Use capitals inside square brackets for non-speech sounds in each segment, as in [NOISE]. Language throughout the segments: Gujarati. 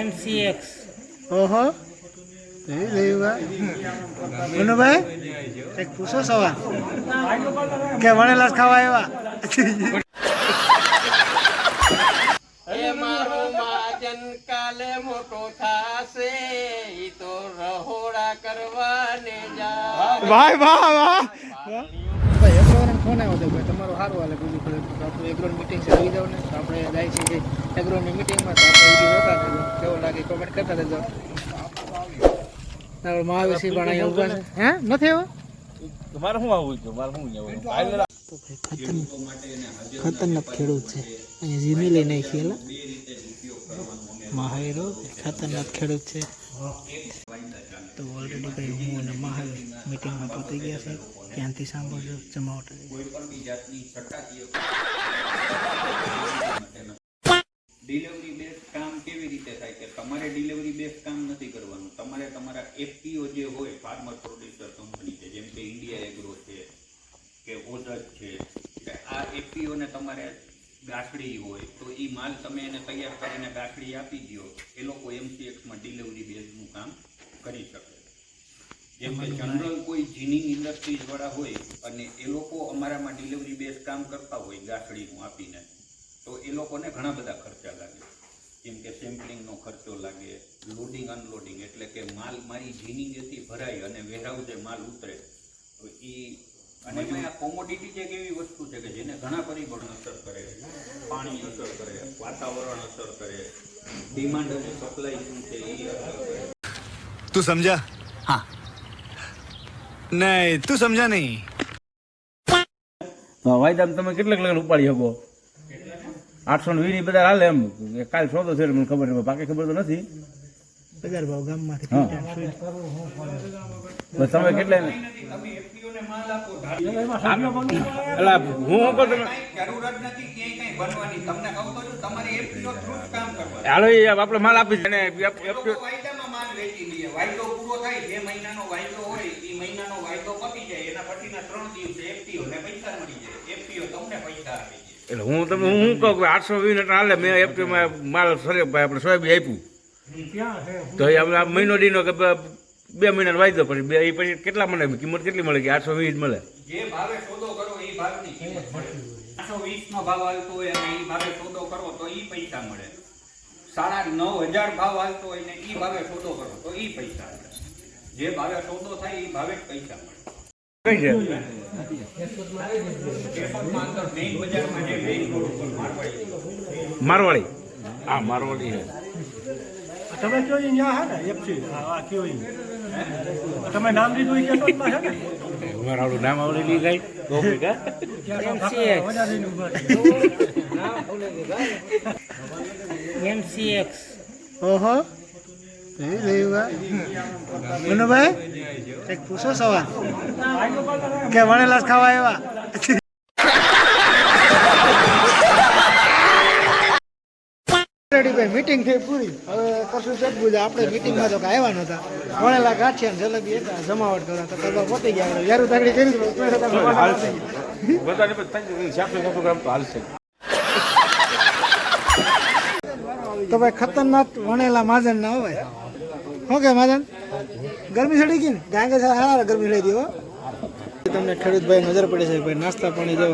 એમસીએક્સ ઓહો. લઈ લેવા. મનુભાઈ એક પૂછો સવાલ? કે વણેલા ખાવા આવ્યા? એ મારો મહાજન કાલે મોટો થાશે ઈ તો રહોડા કરવાને જા. ભાઈ વાહ વાહ. ભાઈ એગ્રોને ફોન આવ્યો તો ભાઈ તમારો હારો હાલે તો આપણું એગ્રોન મિટિંગ છે આવી જાવ ને. તો આપણે જાય છે એગ્રોની મિટિંગમાં તો આપણે વીડિયો જોતા થજો કેવો લાગે કોમેન્ટ કરતા મહાવીરસિંહ પણ અહીંયા ઊભા છે. હે? નથી આવ્યો? મારે શું આવું છે? મારે શું જવું ખતરનાક ખેડૂત છે. અહીંયા જીમી લઈ નાખી મહાવીરો ખતરનાક ખેડૂત છે. તો ઓલરેડી ભાઈ હું અને મહાવીર મિટિંગમાં પહોંચી ગયા છે. ત્યાંથી સાંભળજો જમાવટ ડિલિવરી બેઝ કામ કેવી રીતે થાય કે તમારે ડિલિવરી બેઝ કામ નથી કરવાનું? તમારે તમારા એફપીઓ જે હોય ફાર્મર પ્રોડ્યુસર કંપની છે, જેમ કે ઇન્ડિયા એગ્રો છે, કે ઓઝસ છે આ એફપીઓ ને તમારે ગાંઠડી હોય, તો એ માલ તમે એને તૈયાર કરીને ગાંઠડી આપી દો એ લોકો એમસીએક્સમાં ડિલિવરી બેઝનું કામ કરી શકે જેમ જનરલ કોઈ જીનિંગ ઇન્ડસ્ટ્રીઝવાળા હોય અને એ લોકો અમારામાં ડિલિવરી બેઝ કામ કરતા હોય ગાંસડીનું આપીને તો એ લોકોને ઘણા બધા ખર્ચા લાગે. જેમ કે સેમ્પલિંગનો ખર્ચો લાગે લોડિંગ અનલોડિંગ એટલે કે માલ મારી જીનિંગ જેથી ભરાય અને વેરહાઉસે માલ ઉતરે. તો એ અને આ કોમોડિટી એક એવી વસ્તુ છે કે જેને ઘણા પરિબળો અસર કરે પાણી અસર કરે વાતાવરણ અસર કરે ડિમાન્ડ અને સપ્લાય શું છે એ અસર કરે. તું સમજા? હા. નહીં તું સમજા નહીં. ભાઈ તમે તમે કેટલાક લગન ઉપાડી શકો? આઠસો ને વીસ બધા હાલે એમ. કાલ સોદો છે મને ખબર છે બાકી ખબર તો નથી. બજાર તમે કેટલા એટલે હું કહું તમે હાલો આપણે માલ આપી અને મહિનાનો વાયદો પતી જાય. એના પછીના ત્રણ દિવસે એફપીઓ ને પૈસા મળી જાય. એફપીઓ તમને પૈસા આપી જાય એટલે હું તમને હું શું કહું કે આઠસો વીસ એટલે હાલે. મેં એપ્રિલમાં માલ સરે આપણે સોયાબીન આપ્યું. તો એ આપણે આ મહિનો દીનો કે બે- મહિના મહિનાનો વાયદો પછી બે એ પછી કેટલા મને કિંમત કેટલી મળે કે આઠસો વીસ મળે? જે ભાવે સોદો કરો એ ભાવની કિંમત આઠસો વીસ નો ભાવ હાલતો હોય અને એ ભાવે સોદો કરો તો એ પૈસા મળે. સાડા નવ હજાર ભાવ હાલતો હોય ને એ ભાવે સોદો કરો તો એ પૈસા મળે. જે ભાવે સોદો થાય એ ભાવે પૈસા મળે. કઈ છે? મારવાડી. મારવાડી હા મારવાડી છે. તમે કયો ત્યાં ન્યા હે ને એફસી હા કયો તમે નામ લીધું ઈ કેશોદમાં છે ને? મારું નામ આવડેલી ગઈ ગોપી કા એમસીએક્સ ઓહો. મનુભાઈ એક પૂછો સવાલ? કે વણેલા ખાવા એવા મીટિંગ થઈ પૂરી. હવે કશું છે જ પૂજા આપણે મીટિંગમાં તો કાંઈ આવ્યા નહોતા. વણેલા ગાંઠિયા ને જલેબી હતા જમાવટ કરવા તો કરવા પતી ગયા. યારું તાકડી કરી બધાને તો ભાઈ ખતરનાક વણેલા માજન ના હોય. શું કે માધન? ગરમી ચડી ગઈ ને? ગાંગે સારા ગરમી ચડી ગઈ હો. તમને ખેડૂત ભાઈ નજર પડે છે ભાઈ નાસ્તા પાણી જો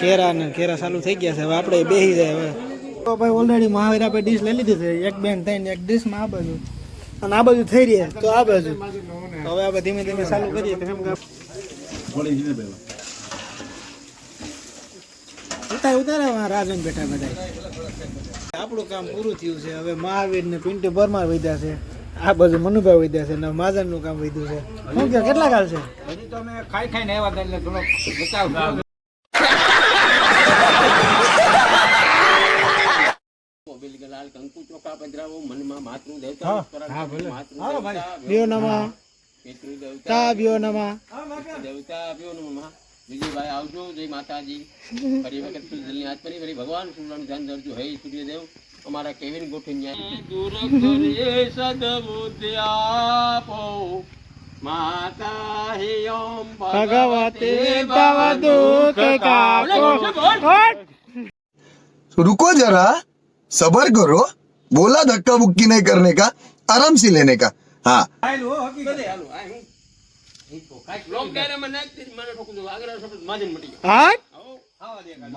કેરા ને કેરા ચાલુ થઈ ગયા છે હવે આપણે બેસી જાય હવે. તો ભાઈ ઓલરેડી મહાવીર આપણે ડીશ લઈ લીધી છે એક બેન થઈને એક ડીશમાં આ બાજુ. અને આ બાજુ થઈ રહી તો આ બાજુ. હવે આપણે ધીમે ધીમે ચાલુ કરીએ. કેમ કે ઉતાર ઉતારે રાજન બેઠા બધા આપણું કામ પૂરું થયું છે હવે મહાવીર ને પિન્ટુ પરમાર વધ્યા છે. આ બધું મનુભાઈ વધ્યા છે ને મહાજનનું કામ વૈદ્યું છે. શું કે કેટલા કાલ છે? હજી તો અમે ખાઈ ખાઈને આવ્યા હતા એટલે થોડો બચાવ કંકુ મનમાં માતૃ દેવતા બ્યો નમઃ. દેવતા તા નમઃ. દેવતા નમઃ વિજયભાઈ આવજો જય માતાજી. ફરી વખત ફરી ભગવાન સૂર્યનું ધ્યાન ધરજો. હે સૂર્યદેવ. અમારા કેવિન ગોઠિયા દૂર કરીએ સદબુદ્ધિ આપો માતા હે ઓમ ભગવતે તવ દુઃખ કાપો रुको जरा सबर करो बोला धक्का बुक्की नहीं करने का आराम से लेने का हाँ બધે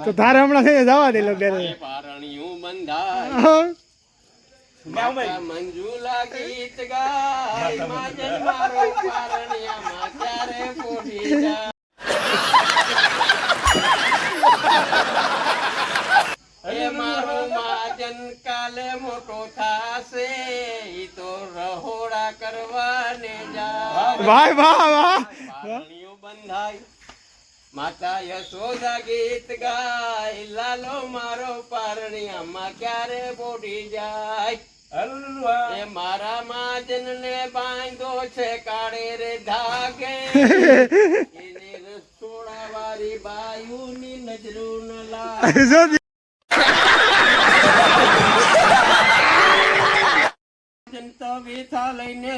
તો તારે હમણાં થઈ જવા દે લોકો એ પારણિયું બંધાય. મંજુલા ગીત ગાય. માજન મારો પારણિયામાં ક્યારે પોઢી જાય? એ મારો માજન કાલે મોટો થાશે. ઈ તો રહોડા કરવાને જાય. વાહ વાહ વાહ. બંધાય. માતા યશોદા ગીત ગાય લાલો મારો પારણિયામાં ક્યારે બોડી જાય? એ મારા માજન ને બાંધો છે કાળે રે ધાગે. [LAUGHS] એને રસોડા વાળી બાયુની નજરું ન [LAUGHS] લાગે. તો જનતા વેથા લઈને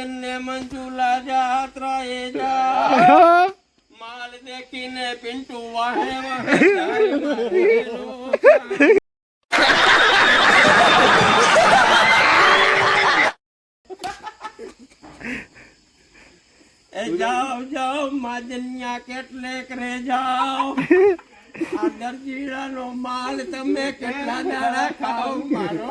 એ મંજુલા જાત્રાએ જા માલ દેખીને પિંટુ વાહે વાહે. એ જાઓ જાઓ માજન્યા કેટલેક રે જાઓ. આ દરજીડાનો માલ તમે કેટલા દાડા ખાઓ મારો.